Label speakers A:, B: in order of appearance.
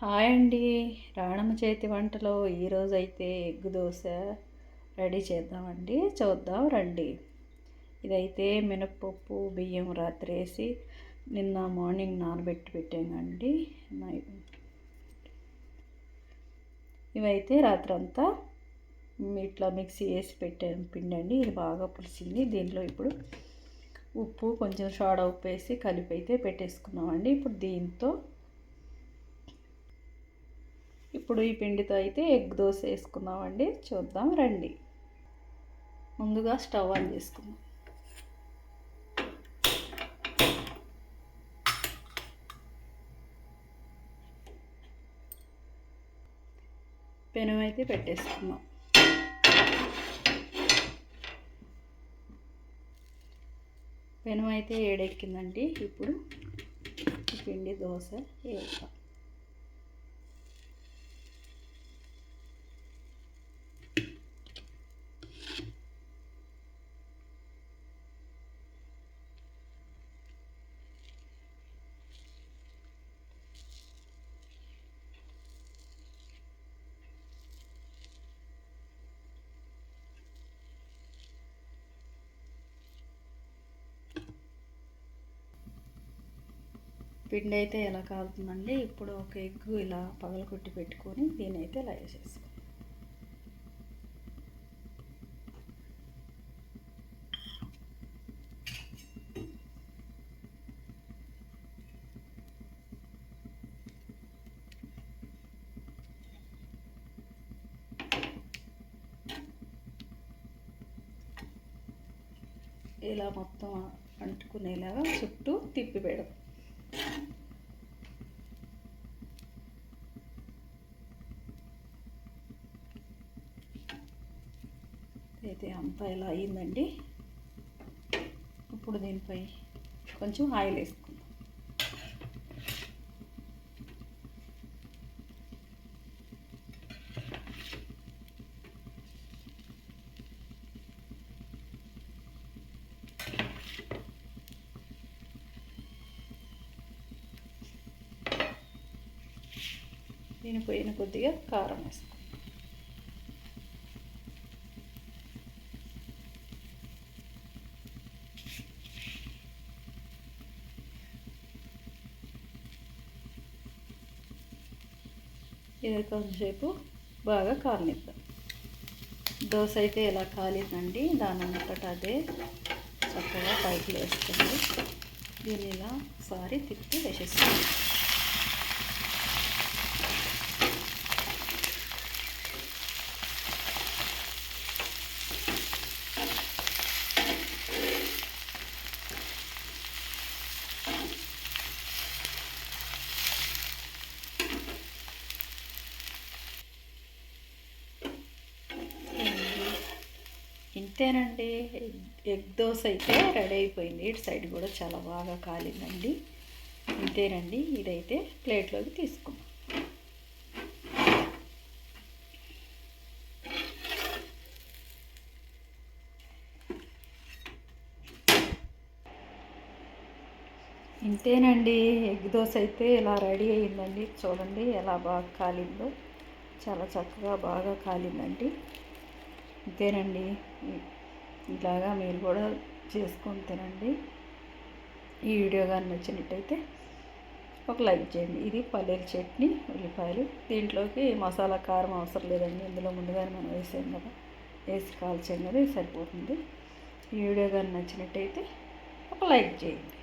A: Hi అండి. రాణమ్మ చేతి వంటలో ఈరోజు అయితే ఎగ్గు దోశ రెడీ చేద్దామండి. చూద్దాం రండి. ఇదైతే మినప్పప్పు బియ్యం రాత్రి వేసి నిన్న మార్నింగ్ నానబెట్టి పెట్టామండి ఇవైతే రాత్రి అంతా ఇట్లా మిక్సీ వేసి పెట్టాను పిండి ఇది బాగా పులిసింది. దీనిలో ఇప్పుడు ఉప్పు కొంచెం షాడ ఉప్పు వేసి కలిపి అయితే పెట్టేసుకున్నామండి. ఇప్పుడు దీంతో ఇప్పుడు ఈ పిండితో అయితే ఎగ్ దోశ వేసుకుందామండి. చూద్దాం రండి. ముందుగా స్టవ్ ఆన్ చేసుకుందాం. పెనం అయితే పెట్టేసుకుందాం. పెనం అయితే ఏడెక్కిందండి. ఇప్పుడు పిండి దోశ వేస్తాం పిండి అయితే ఎలా కాలుతుందండి ఇప్పుడు ఒక ఎగ్గు ఇలా పగలగొట్టి పెట్టుకొని దీని అయితే ఇలా వేసేసుకో ఇలా మొత్తం అంటుకునేలాగా చుట్టూ తిప్పి పెడదాం. అయితే అంతా ఇలా అయిందండి. ఇప్పుడు దీనిపై కొంచెం ఆయిల్ నేను పోయిన కొద్దిగా కారం వేసుకుందాం ఇది కొంచెంసేపు బాగా కాలనిద్దాం దోశ అయితే ఎలా కాలిందండి? దాని అంతట అదే చక్కగా పైకి వేస్తుంది దీన్ని ఇలా సారి తిప్పి వేసేస్తాను అంతేనండి. ఎగ్ దోశ అయితే రెడీ అయిపోయింది. ఇటు సైడ్ కూడా చాలా బాగా కాలిందండి. ఇంతేనండి ఇదైతే ప్లేట్లోకి తీసుకున్నాం ఇంతేనండి. ఎగ్ దోశ అయితే ఇలా రెడీ అయిందండి. చూడండి ఎలా బాగా కాలిందో. చాలా చక్కగా బాగా కాలిందండి. అంతేనండి. ఇలాగా మీరు కూడా చేసుకొని తినండి. ఈ వీడియో కానీ నచ్చినట్టయితే ఒక లైక్ చేయండి. ఇది పల్లీల చట్నీ ఉల్లిపాయలు. దీంట్లోకి మసాలా కారం అవసరం లేదండి. ఇందులో ముందుగానే మనం వేసాం కదా. వేసి కాల్చేయండి. సరిపోతుంది. ఈ వీడియో కానీ నచ్చినట్టయితే ఒక లైక్ చేయండి.